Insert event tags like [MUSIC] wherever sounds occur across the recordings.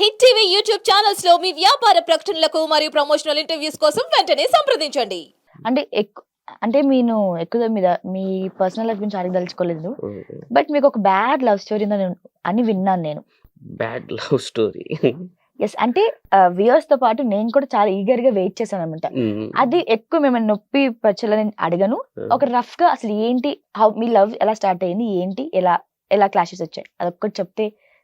Hit TV YouTube ఛానల్స్లో మీ వ్యాపార ప్రకటనలకు మరియు ప్రమోషనల్ ఇంటర్వ్యూస్ కోసం వెంటనే సంప్రదించండి. అంటే ఎక్కువ అంటే నేను ఎక్కువ మీద మీ పర్సనల్ లైఫ్ గురించి అడగదలుచుకోలేదు బట్ మీకు ఒక బ్యాడ్ లవ్ స్టోరీ అని విన్నాను నేను. బ్యాడ్ లవ్ స్టోరీ ఎస్ అంటే వ్యూయర్స్తో పాటు నేను కూడా చాలా ఈగర్గా వెయిట్ చేశాను అనమాట అది ఎక్కువ మిమ్మల్ని నొప్పి పచ్చలని అడగను. ఒక రఫ్గా అసలు ఏంటి హౌ మీ లవ్ ఎలా స్టార్ట్ అయింది ఏంటి ఎలా ఎలా క్లాషెస్ వచ్చాయి అదొక్కటి చెప్తే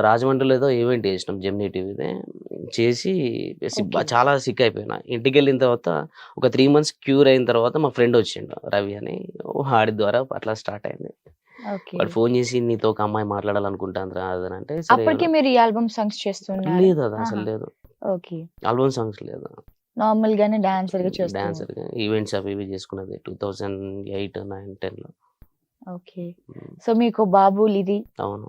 రాజమండ్రిలో ఏదో ఈవెంట్ చేసినాం జెమినీ టీవీదే. చేసి. చాలా సిక్ అయిపోయినా ఇంటికి వెళ్ళిన తర్వాత ఒక త్రీ మంత్స్ క్యూర్ అయిన తర్వాత మా ఫ్రెండ్ వచ్చిండు రవి అని. వాడి ద్వారా అట్లా స్టార్ట్ అయింది. వాడు ఫోన్ చేసి నీతో ఒక అమ్మాయి మాట్లాడాలనుకుంటాను రా అని అంటే అప్పటికి మీరు ఈ ఆల్బమ్ సాంగ్స్ చేస్తున్నారు. లేదు అది అసలు. లేదు. ఓకే. ఆల్బమ్ సాంగ్స్ లేదు. నార్మల్ గానే డాన్సర్గా చేస్తున్నారు. డాన్సర్ ఈవెంట్స్ అవి ఇవి చేసుకున్నది టూ థౌజండ్ ఎయిట్ నైన్ టెన్లో ఓకే సో మీకు బాబు లిది అవును.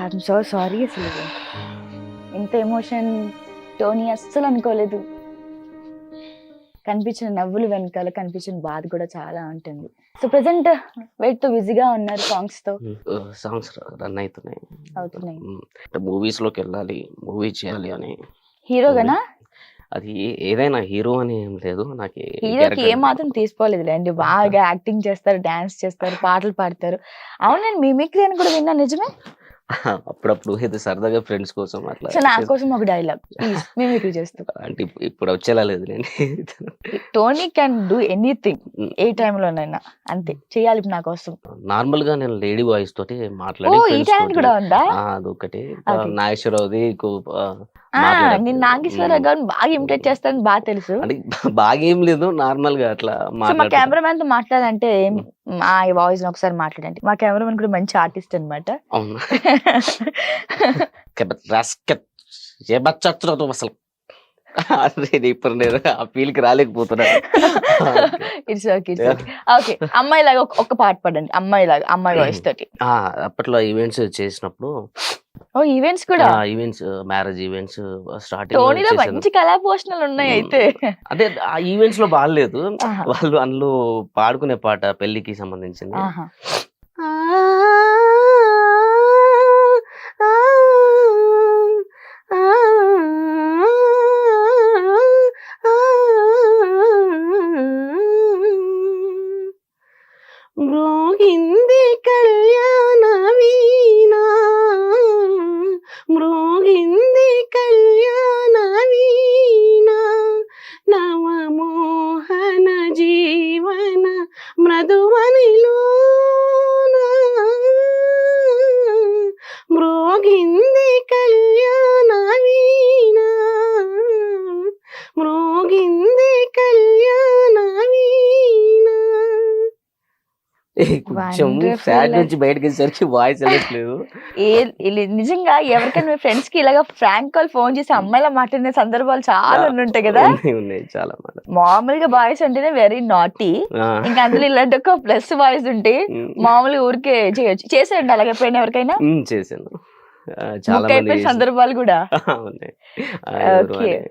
ఐఎమ్ సో సారీ అసలు ఇంత ఎమోషన్ టోనీ అస్సలు అనుకోలేదు. కనిపించిన నవ్వులు వెనకాల కనిపించిన బాధ కూడా చాలా ఉంటుంది. సో ప్రెసెంట్ వెయిట్తో బిజీగా ఉన్నారు సాంగ్స్తో? సాంగ్స్ రన్ అవుతున్నాయి. అవుతున్నాయి. మూవీస్లోకి వెళ్ళాలి మూవీ చేయాలి అని. హీరోగానా అది ఏ- ఏదైనా హీరో అని ఏం లేదు. నాకు హీరోకి ఏ మాత్రం తీసుకోలేదు లేండి బాగా యాక్టింగ్ చేస్తారు డాన్స్ చేస్తారు పాటలు పాడతారు. అవును నేను మిమిక్రీ అని కూడా విన్నా నిజమే? అప్పుడప్పుడు ఏదో సరదాగా ఫ్రెండ్స్ కోసం అట్లా సో నా. కోసం ఒక డైలాగ్. ప్లీజ్ మిమిక్రీ చేస్తూ. అంటే ఇప్పు- ఇప్పుడు వచ్చేలా లేదు నేను. Tony can do anything. ఏ టైంలోనైనా. అంతే. చేయాలి నా కోసం. నార్మల్గా నేను లేడీ వాయిస్ తోటి ఓ మాట్లాడి ఈ friends టాలెంట్. కూడా ఉందా? అదొకటి అది. నాగేశ్వరరావుది నేను నాగేశ్వరరావు గారిని బాగా ఇమిటేట్ చేస్తానని బాగా తెలుసు. అంటే బాగా ఏం లేదు నార్మల్గా అట్లా మా. కెమెరామ్యాన్తో మాట్లాడంటే మా వాయిస్ ఒకసారి మాట్లాడండి. మా కెమెరామెన్ కూడా మంచి ఆర్టిస్ట్ అనమాట [LAUGHS] అసలు? ఇప్పుడు నేను ఆ ఫీల్కి రాలేకపోతున్నా ఇట్స్ ఓకే ఓకే అమ్మాయి లాగా ఒక- పాట పాడండి. అమ్మాయి లాగా అమ్మాయి వాయిస్ తోటి. ఆ, అప్పట్లో ఈవెంట్స్ చేసినప్పుడు ఓ ఈవెంట్స్ కూడా? ఈవెంట్స్ మ్యారేజ్ ఈవెంట్స్ టోనీలో స్టార్టింగ్ మంచి కళా పోషణలు ఉన్నాయి అయితే. అంటే ఆ ఈవెంట్స్లో బాగాలేదు. వాళ్ళు అందులో పాడుకునే పాట పెళ్ళికి సంబంధించింది. కొంచెం. ఫ్యాట్ నుంచి బయటకు వచ్చేసరికి వాయిస్ వెళ్ళట్లేదు నిజంగా ఎవరికైనా మీ ఫ్రెండ్స్కి ఇలాగా ఫ్రాంక్ కాల్ ఫోన్ చేసి అమ్మాయిలా మాట్లాడిన సందర్భాలు చాలా ఉంటాయి కదా. ఉన్నాయి, చాలా మామూలుగా బాయ్స్ అంటేనే వెరీ నాటీ ఇంకా అందులో ఇలాంటి ఒక ప్లస్ బాయ్స్ ఉంటే మామూలుగా ఊరికే చేయొచ్చు. చేసేయండి అలాగే ఎప్పుడైనా ఎవరికైనా? చేశాను. చాలా. సందర్భాలు కూడా. [LAUGHS] ఉన్నాయి.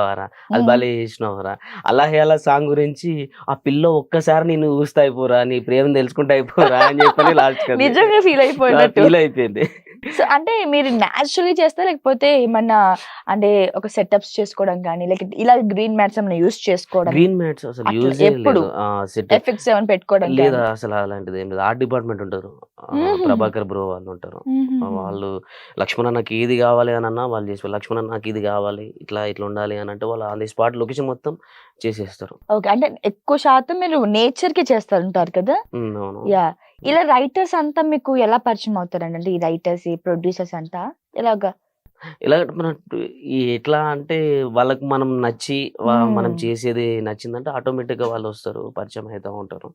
పెట్టావారా అది. భలే చేసినావరా? అలాగే అలా సాంగ్ గురించి ఆ పిల్ల ఒక్కసారి నేను ఊస్తా అయిపోరా నీ ప్రేమ తెలుసుకుంటా అయిపోరా అని చెప్పని లాస్ట్ ఫీల్ అయిపోయింది. సో అంటే మీరు న్యాచురల్లీ చేస్తే లేకపోతే ఏమన్నా అంటే ఒక సెటప్స్ చేసుకోవడం కానీ లేక ఇలా గ్రీన్ మ్యాట్స్ ఏమైనా యూస్ చేసుకోవడం? గ్రీన్ మ్యాట్స్ అసలు అట్లా యూజ్ ఎప్పుడు? ఎఫెక్ట్స్ ఏమైనా పెట్టుకోవడం లేదా అసలు అలాంటిది ఏం లేదు. ఆర్ట్ డిపార్ట్మెంట్ ఉంటారు. ఆ, మ్మ్. ప్రభాకర్ బ్రో వాళ్ళు ఉంటారు. వాళ్ళు లక్ష్మణ నాకు ఇది కావాలి అని అన్నా వాళ్ళు చేసి లక్ష్మణ నాకు ఇది కావాలి ఇట్లా ఇట్లా ఉండాలి అని అంటే వాళ్ళు ఆన్ ది స్పాట్ లొకేషన్ మొత్తం చేసేస్తారు. ఓకే. అంటే ఎక్కువ శాతం మీరు నేచర్కి చేస్తారు ఉంటారు కదా? అవును. యా ఇలా రైటర్స్ అంతా మీకు ఎలా పరిచయం అవుతారండి? అంటే ఈ రైటర్స్ ఈ ప్రొడ్యూసర్స్ అంతా ఎలాగా? ఎలా మన ఎట్లా అంటే వాళ్ళకి మనం నచ్చి వా- మనం. చేసేది నచ్చిందంటే ఆటోమేటిక్గా వాళ్ళు వస్తారు పరిచయం అవుతా ఉంటారు.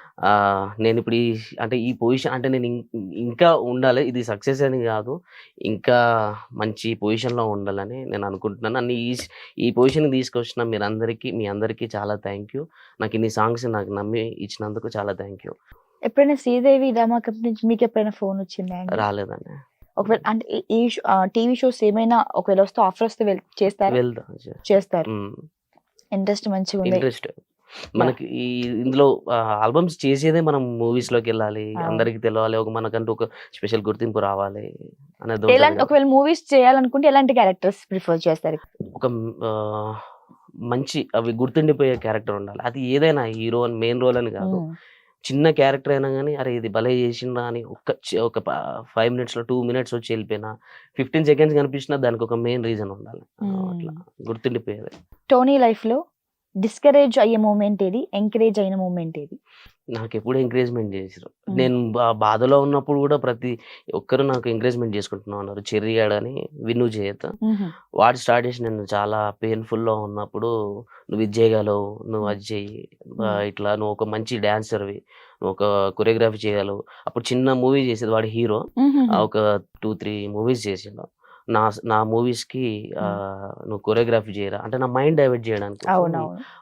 నేను ఇప్పుడు ఈ అంటే ఈ పొజిషన్ అంటే నేను ఇంకా ఉండాలి. ఇది సక్సెస్ అని కాదు. ఇంకా మంచి పొజిషన్లో ఉండాలని నేను అనుకుంటున్నాను. నన్ను ఈ ఈ పొజిషన్కి తీసుకొచ్చిన మీరందరికీ మీ అందరికీ చాలా థ్యాంక్ యూ. నాకు ఇన్ని సాంగ్స్ నాకు నమ్మి ఇచ్చినందుకు చాలా థ్యాంక్ యూ. ఎప్పుడైనా శ్రీదేవి డ్రామా కంపెనీ నుంచి మీకు ఎప్పుడైనా ఫోన్ వచ్చిందా? రాలేదండి. ఒకవేళ అంటే ఈ- టీవీ షోస్ ఏమైనా ఒకవేళ వస్తే ఆఫర్ వస్తే చేస్తారా? చేస్తారు. ఇంట్రెస్ట్ మంచిగా ఉంది ఇంట్రెస్ట్. మనకి ఈ ఇందులో ఆల్బమ్స్ చేసేదే మనం మూవీస్లోకి వెళ్ళాలి. అందరికి తెలవాలి ఒక మనకంటూ ఒక స్పెషల్ గుర్తింపు రావాలి అనేది ఎలాంటి. ఒకవేళ మూవీస్ చేయాలనుకుంటే ఎలాంటి క్యారెక్టర్స్ ప్రిఫర్ చేస్తారు ఒక మంచి అవి గుర్తుండిపోయే క్యారెక్టర్ ఉండాలి అది ఏదైనా హీరో అని మెయిన్ రోల్ అని కాదు. చిన్న క్యారెక్టర్ అయినా కానీ అరే ఇది భలే చేసిండ్రా అని ఒక్క చి- ఒక ఫైవ్ మినిట్స్లో టూ మినిట్స్ వచ్చి వెళ్ళిపోయినా ఫిఫ్టీన్ సెకండ్స్ కనిపించినా దానికి ఒక మెయిన్ రీజన్ ఉండాలి. అట్లా గుర్తుండిపోయేది టోనీ లైఫ్లో డిస్కరేజ్ అయ్యే మూమెంట్ ఏది? ఎంకరేజ్ అయిన మూమెంట్ ఏది? నాకు ఎప్పుడు ఎంకరేజ్మెంట్ చేసారు. నేను బాధలో ఉన్నప్పుడు కూడా ప్రతి ఒక్కరు నాకు ఎంకరేజ్మెంట్ చేసుకుంటున్నా ఉన్నారు చెర్రీ అని విను మ్మ్. వాడు స్టార్ట్ చేసి నేను చాలా painful లో ఉన్నప్పుడు నువ్వు ఇది చేయగలవు నువ్వు అది మ్మ్. ఇట్లా నువ్వు ఒక మంచి డాన్సర్వి నువ్వు ఒక కొరియోగ్రఫీ చేయగలవు. అప్పుడు చిన్న మూవీ చేసేది వాడు హీరో. ఒక టూ త్రీ మూవీస్ చేసిండు. నా నా మూవీస్కి ఆ, నువ్వు కొరియోగ్రఫీ చేయరా? అంటే నా మైండ్ డైవర్ట్ చేయడానికి.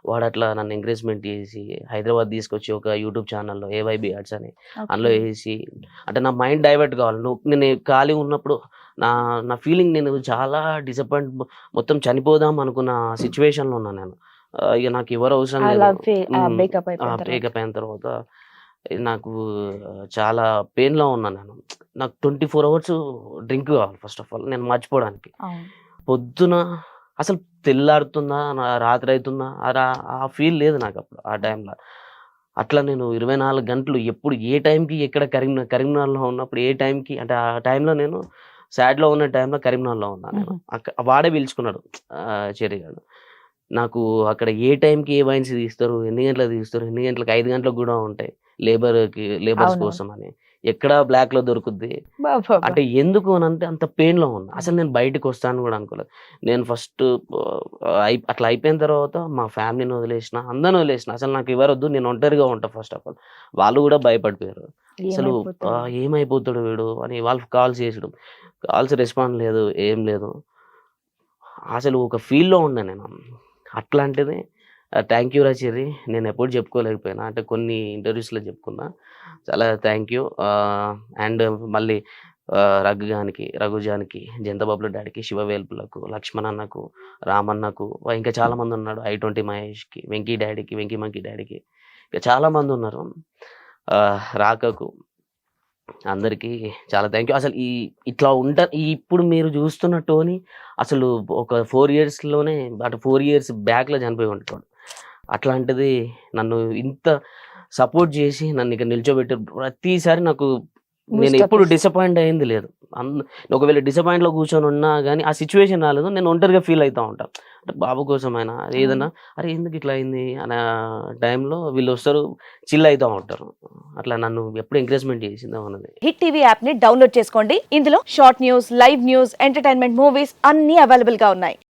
వాడు అట్లా నన్ను ఎంకరేజ్మెంట్ చేసి హైదరాబాద్ తీసుకొచ్చి ఒక యూట్యూబ్ ఛానల్లో ఏవైబి ఆర్ట్స్ అని. అందులో వేసి అంటే నా మైండ్ డైవర్ట్ కావాలి. నువ్వు నేను ఖాళీ ఉన్నప్పుడు నా నా ఫీలింగ్ నేను చాలా డిసప్పాయింట్ మొత్తం చనిపోదాం అనుకున్న సిచ్యువేషన్లో ఉన్నాను నేను. ఇక నాకు ఎవరు అవసరం లేదు. బ్రేకప్ అయిన తర్వాత నాకు చాలా పెయిన్లో ఉన్నాను నేను. నాకు ట్వంటీ ఫోర్ అవర్స్ డ్రింక్ కావాలి ఫస్ట్ ఆఫ్ ఆల్ నేను మర్చిపోవడానికి. పొద్దున అసలు తెల్లారుతుందా నా రాత్రి అవుతుందా ఆ ఫీల్ లేదు నాకు అప్పుడు ఆ టైంలో అట్లా నేను ఇరవై నాలుగు గంటలు ఎప్పుడు ఏ టైంకి ఎక్కడ కరీంనగర్ కరీంనగర్లో ఉన్నప్పుడు ఏ టైంకి అంటే ఆ టైంలో నేను సాడ్లో ఉన్న టైంలో కరీంనగర్లో ఉన్నాను నేను. వాడే పిలుచుకున్నాడు చెరిగాడు నాకు అక్కడ ఏ టైంకి ఏ వైన్స్ తీస్తారు ఎన్ని గంటలకు తీస్తారు ఎన్ని గంటలకు ఐదు గంటలకు కూడా ఉంటాయి. లేబర్కి లేబర్స్ అవును. కోసం అని. ఎక్కడ బ్లాక్లో దొరుకుద్ది. అంటే ఎందుకు అని అంటే అంత పెయిన్లో ఉన్నా. అసలు నేను బయటకు వస్తాను కూడా అనుకోలేదు. నేను ఫస్ట్ అట్లా అయిపోయిన తర్వాత మా ఫ్యామిలీని వదిలేసిన అందరిని వదిలేసిన అసలు నాకు ఎవరొద్దు నేను ఒంటరిగా ఉంటా ఫస్ట్ ఆఫ్ ఆల్ వాళ్ళు కూడా భయపడిపోయారు. అసలు ఏమైపోతాడు? వీడు అని వాళ్ళు కాల్స్ చేసడం కాల్స్ రెస్పాన్స్ లేదు ఏం లేదు. అసలు ఒక ఫీల్లో ఉన్నా నేను. అట్లాంటిది థ్యాంక్ యూ రచిరి నేను ఎప్పుడు చెప్పుకోలేకపోయినా. అంటే కొన్ని ఇంటర్వ్యూస్లో చెప్పుకున్నా. చాలా థ్యాంక్ యూ. అండ్ మళ్ళీ రఘుగానికి రఘుజానికి జంతబాబుల డాడీకి శివవేల్పులకు లక్ష్మణ్ అన్నకు రామన్నకు ఇంకా చాలామంది ఉన్నాడు ఐ ట్వంటీ మహేష్కి వెంకీ డాడీకి వెంకీ మంకీ డాడీకి. ఇంకా చాలామంది ఉన్నారు. రాకకు అందరికీ చాలా థ్యాంక్ యూ. అసలు ఈ ఇట్లా ఉంట ఈ ఇప్పుడు మీరు చూస్తున్న టోని అసలు ఒక ఫోర్ ఇయర్స్లోనే అటు ఫోర్ ఇయర్స్ బ్యాక్లో చనిపోయి ఉంటాడు అట్లాంటిది నన్ను ఇంత సపోర్ట్ చేసి నన్ను ఇక్కడ నిల్చోబెట్టారు. ప్రతిసారి నాకు నేను ఎప్పుడు. డిసప్పాయింట్ అయింది లేదు. ఒకవేళ disappoint లో కూర్చొని ఉన్నా కానీ ఆ సిచ్యువేషన్ రాలేదు. నేను ఒంటరిగా ఫీల్ అవుతా ఉంటాను అంటే బాబు కోసమైనా ఏదైనా అరే ఎందుకు ఇట్లా అయింది? అనే టైంలో వీళ్ళు వస్తారు చిల్ అవుతూ ఉంటారు. అట్లా నన్ను ఎప్పుడు ఎంకరేజ్మెంట్ చేసింది అన్నది. హిట్ టీవీ యాప్ని డౌన్లోడ్ చేసుకోండి. ఇందులో short news live news entertainment movies అన్ని అవైలబుల్గా ఉన్నాయి.